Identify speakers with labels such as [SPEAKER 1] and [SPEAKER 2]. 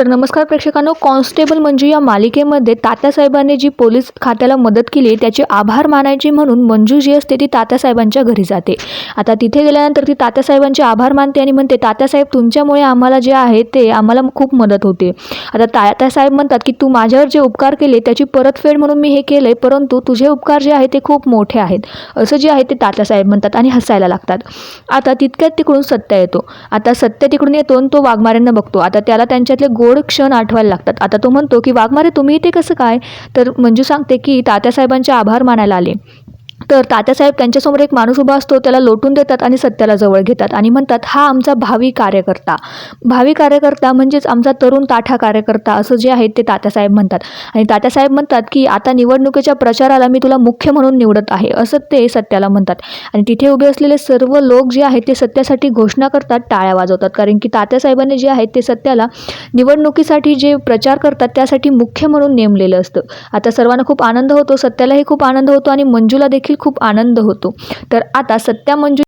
[SPEAKER 1] तर नमस्कार प्रेक्षकांनो कॉन्स्टेबल मंजू या मालिकेमध्ये तात्यासाहेबांनी जी पोलीस खात्याला मदत केली त्याचे आभार मानायचे म्हणून मंजू जी असते ती तात्यासाहेबांच्या घरी जाते. आता तिथे गेल्यानंतर ती तात्यासाहेबांचे आभार मानते आणि म्हणते तात्यासाहेब तुमच्यामुळे आम्हाला जे आहे ते आम्हाला खूप मदत होते. आता तात्यासाहेब म्हणतात की तू माझ्यावर जे उपकार केले त्याची परतफेड म्हणून मी हे केलं आहे परंतु तुझे उपकार जे आहे ते खूप मोठे आहेत. असं जे आहे ते तात्यासाहेब म्हणतात आणि हसायला लागतात. आता तितक्यात तिकडून सत्य येतो. आता सत्य तिकडून येतो आणि तो वाघमाऱ्यांना बघतो. आता त्याला त्यांच्यातले गोड क्षण आठवायला लागतात. आता तो म्हणतो की वाघमारे तुम्ही इथे कसं काय? तर मंजू सांगते की तात्यासाहेबांचे आभार मानायला आले. तर तात्यासाहेब त्यांच्यासमोर एक माणूस उभा असतो त्याला लोटून देतात आणि सत्याला जवळ घेतात आणि म्हणतात हा आमचा भावी कार्यकर्ता. भावी कार्यकर्ता म्हणजेच आमचा तरुण ताठा कार्यकर्ता असं जे आहे ते तात्यासाहेब म्हणतात. आणि तात्यासाहेब म्हणतात की आता निवडणुकीच्या प्रचाराला मी तुला मुख्य म्हणून निवडत आहे असं ते सत्याला म्हणतात. आणि तिथे उभे असलेले सर्व लोक जे आहेत ते सत्यासाठी घोषणा करतात टाळ्या वाजवतात. कारण की तात्यासाहेबांनी जे आहेत ते सत्याला निवडणुकीसाठी जे प्रचार करतात त्यासाठी मुख्य म्हणून नेमलेलं असतं. आता सर्वांना खूप आनंद होतो सत्यालाही खूप आनंद होतो आणि मंजूला देखील खूप आनंद होतो. तर आता सत्या मंजू